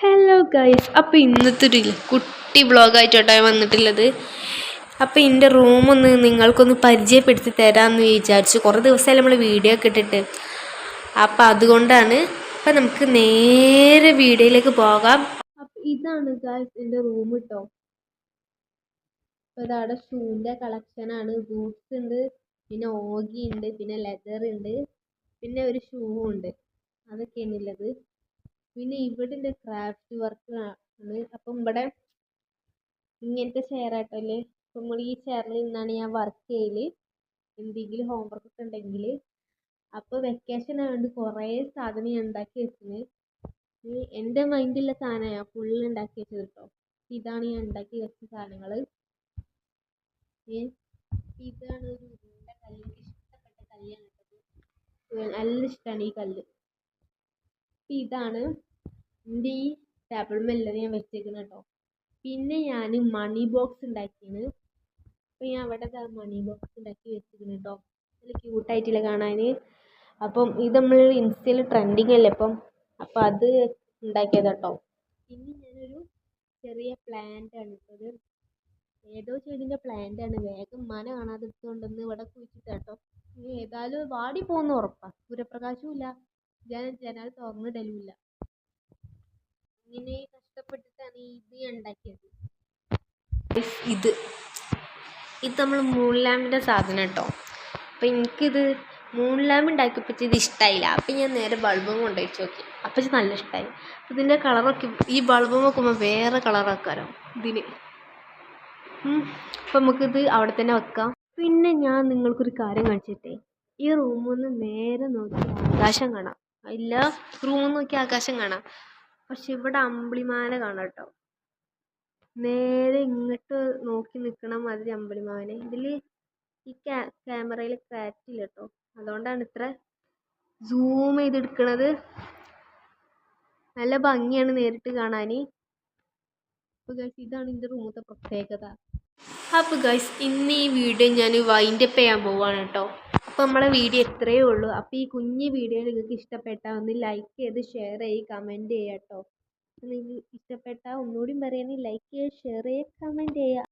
Hello guys അപ്പോൾ ഇന്നത്തെ ഒരു കുട്ടി വ്ളോഗായിട്ടോട്ടോ വന്നിട്ടുള്ളത്. അപ്പോൾ എന്റെ റൂമൊന്ന് നിങ്ങൾക്കൊന്ന് പരിചയപ്പെടുത്തി തരാമെന്ന് വിചാരിച്ചു കുറേ ദിവസമായി നമ്മൾ വീഡിയോ ഒക്കെ ഇട്ടിട്ട്. അപ്പോൾ അതുകൊണ്ടാണ് അപ്പം നമുക്ക് നേരെ വീഡിയോയിലേക്ക് പോകാം. അപ്പോൾ ഇതാണ് ഗൈസ് എന്റെ റൂം കേട്ടോ അപ്പോൾ ഇതവിടെ ഷൂവിന്റെ കളക്ഷനാണ് ബൂട്ട്സ് ഉണ്ട് പിന്നെ ഓഗി ഉണ്ട് പിന്നെ ലെതർ ഉണ്ട് പിന്നെ ഒരു ഷൂ ഉണ്ട്. അതൊക്കെയാണ് ഉള്ളത് പിന്നെ ഇവിടെ ഉണ്ട് ക്രാഫ്റ്റ് വർക്ക് ആണ്. അപ്പം ഇവിടെ ഇങ്ങനത്തെ ചെയർ ആട്ടല്ലേ അപ്പം നമ്മൾ ഈ ചെയറിൽ നിന്നാണ് ഞാൻ വർക്ക് ചെയ്യൽ എന്തെങ്കിലും ഹോംവർക്ക് ഒക്കെ ഉണ്ടെങ്കിൽ അപ്പോൾ വെക്കേഷൻ ആയതുകൊണ്ട് കുറേ സാധനം ഞാൻ ഉണ്ടാക്കി വെച്ചിന് എന്റെ മൈൻഡിലുള്ള സാധനമാണ് ഞാൻ ഫുൾ ഉണ്ടാക്കി വെച്ചത് കേട്ടോ ഇതാണ് ഞാൻ ഉണ്ടാക്കി വെച്ച സാധനങ്ങൾ ഇതാണ് ഒരു കല്ല്. ഇഷ്ടപ്പെട്ട കല്ലാണ് നല്ല ഇഷ്ടമാണ് ഈ കല്ല്. ഇതാണ് എന്റെ ഈ ടേബിൾ മെല്ലത് ഞാൻ വെച്ചേക്കുന്നത് കേട്ടോ പിന്നെ ഞാൻ മണി ബോക്സ് ഉണ്ടാക്കിയാണ് അപ്പോൾ ഞാൻ അവിടെ മണി ബോക്സ് ഉണ്ടാക്കി വെച്ചിരിക്കുന്നു കേട്ടോ നല്ല ക്യൂട്ടായിട്ടില്ല കാണാൻ അപ്പം ഇത് നമ്മൾ ഇൻസ്റ്റയിൽ ട്രെൻഡിങ് അല്ലേ ഇപ്പം അപ്പോൾ അത് ഉണ്ടാക്കിയത് കേട്ടോ പിന്നെ ഞാനൊരു ചെറിയ പ്ലാന്റ് ആണ് ഇട്ടത് ഏതോ ചെടീന്റെ പ്ലാന്റ് ആണ്. വേഗം മന കാണാതെ എടുത്തുകൊണ്ടുവന്ന് ഇവിടെ കുഴിച്ചിട്ടാ കേട്ടോ ഇനി ഏതായാലും വാടി പോകുന്ന ഉറപ്പാണ് സൂര്യപ്രകാശവും ഇല്ല. ഞാൻ ജനൽ തുറന്നിടലുമില്ല ഇങ്ങനെ കഷ്ടപ്പെട്ടിട്ടാണ് ഇത് ഉണ്ടാക്കിയത്. ഇത്. ഇത് നമ്മൾ മൂൺ ലാമ്പിന്റെ സാധനം കേട്ടോ. അപ്പം എനിക്കിത് മൂൺ ലാമ്പ് ഉണ്ടാക്കിയപ്പോൾ ഇത് ഇഷ്ടമായില്ല അപ്പം ഞാൻ നേരെ ബൾബും കൊണ്ടുപോയിച്ച് നോക്കി. അപ്പം ഇത് നല്ല ഇഷ്ടമായി അപ്പം ഇതിന്റെ കളറൊക്കെ ഈ ബൾബ് നോക്കുമ്പോൾ വേറെ കളറാക്കാലോ ഇതിന്. അപ്പം നമുക്കിത് അവിടെ തന്നെ വെക്കാം. പിന്നെ ഞാൻ നിങ്ങൾക്കൊരു കാര്യം കാണിച്ചിട്ടേ. ഈ റൂമിൽ നിന്ന് നേരെ നോക്കി ആകാശം കാണാം. ഇല്ല റൂമിൽ നോക്കി ആകാശം കാണാം. പക്ഷെ ഇവിടെ അമ്പിളിമാല കാണാം കേട്ടോ. നേരെ ഇങ്ങോട്ട് നോക്കി നിൽക്കണ മാതിരി അമ്പിളിമാവനെ ഇതിൽ ഈ ക്യാ ക്യാമറയിൽ ക്ലാരിറ്റി കേട്ടോ. അതുകൊണ്ടാണ് ഇത്ര സൂം ചെയ്തെടുക്കണത്. നല്ല ഭംഗിയാണ് നേരിട്ട് കാണാൻ അപ്പോൾ ഗൈസ് ഇതാണ് ഇതിന്റെ റൂമത്തെ പ്രത്യേകത. അപ്പോൾ ഗൈസ് ഇന്ന് ഈ വീഡിയോ ഞാൻ വൈൻഡപ്പ് ചെയ്യാൻ പോവാണ് കേട്ടോ. അപ്പോൾ നമ്മളെ വീഡിയോ ഇത്രയേ ഉള്ളൂ. അപ്പോൾ ഈ കുഞ്ഞു വീഡിയോ നിങ്ങൾക്ക് ഇഷ്ടപ്പെട്ടാൽ ഒന്ന് ലൈക്ക് ചെയ്ത് ഷെയർ ചെയ്ത് കമന്റ് ചെയ്യുക കേട്ടോ. നിങ്ങൾക്ക് ഇഷ്ടപ്പെട്ടാൽ ഒന്നുകൂടി പറയുകയാണെങ്കിൽ ലൈക്ക് ചെയ്യുക ഷെയർ ചെയ്യുക കമന്റ് ചെയ്യുക